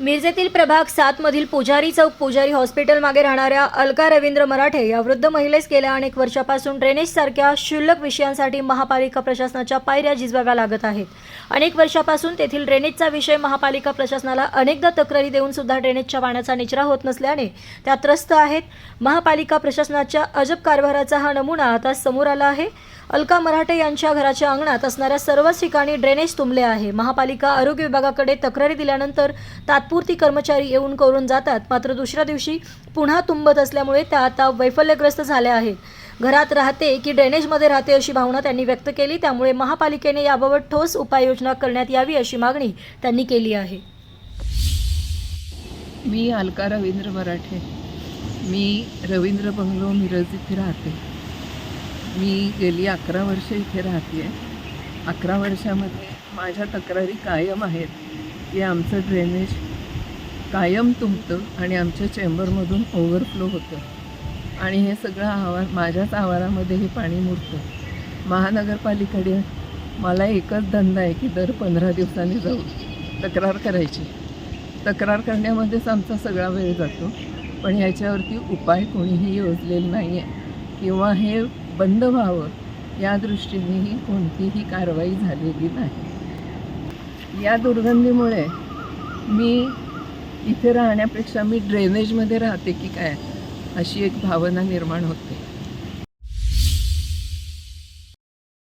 मिरजेतील प्रभाग सात मधील पुजारी चौक पुजारी हॉस्पिटल मागे राहणाऱ्या अलका रवींद्र मराठे या वृद्ध महिलेस गेल्या अनेक वर्षापासून ड्रेनेज सारख्या क्षुल्लक विषयांसाठी महापालिका प्रशासनाच्या पायऱ्या झिजवाव्या लागत आहेत. अनेक वर्षापासून तेथील ड्रेनेजचा विषय महापालिका प्रशासनाला अनेकदा तक्रारी देऊन सुद्धा ड्रेनेजच्या पाण्याचा निचरा होत नसल्याने त्या त्रस्त आहेत. महापालिका प्रशासनाच्या अजब कारभाराचा हा नमुना आता समोर आला आहे. अलका मराठे यांच्या घराच्या अंगणात असणाऱ्या सर्वच ठिकाणी ड्रेनेज तुंबले आहे. महापालिका आरोग्य विभागाकडे तक्रारी दिल्यानंतर तात्पुरती कर्मचारी येऊन करून जातात. मात्र दुसऱ्या दिवशी पुन्हा तुंबत असल्यामुळे त्या आता वैफल्यग्रस्त झाल्या आहेत. घरात राहते की ड्रेनेजमध्ये राहते अशी भावना त्यांनी व्यक्त केली. त्यामुळे महापालिकेने याबाबत ठोस उपाययोजना करण्यात यावी अशी मागणी त्यांनी केली आहे. मी अलका रवींद्र मराठे. मी रवींद्र बंगलो मिरज इथे राहते. मी गेली अकरा वर्ष इथे राहते. आहे अकरा वर्षामध्ये माझ्या तक्रारी कायम आहेत की आमचं ड्रेनेज कायम तुंबतं आणि आमच्या चेंबरमधून ओव्हरफ्लो होतं. आणि हे सगळं आवार माझ्याच आवारामध्ये हे पाणी मुरतं. महानगरपालिकेकडे मला एकच धंदा आहे की दर पंधरा दिवसांनी जाऊन तक्रार करायची. तक्रार करण्यामध्येच आमचा सगळा वेळ जातो. पण ह्याच्यावरती उपाय कोणीही योजलेला नाही आहे किंवा हे बंद व्हावं या दृष्टीनेही कोणतीही कारवाई झालेली नाही. या दुर्गंधीमुळे मी इथे राहण्यापेक्षा मी ड्रेनेजमध्ये राहते की काय? अशी एक भावना निर्माण होते.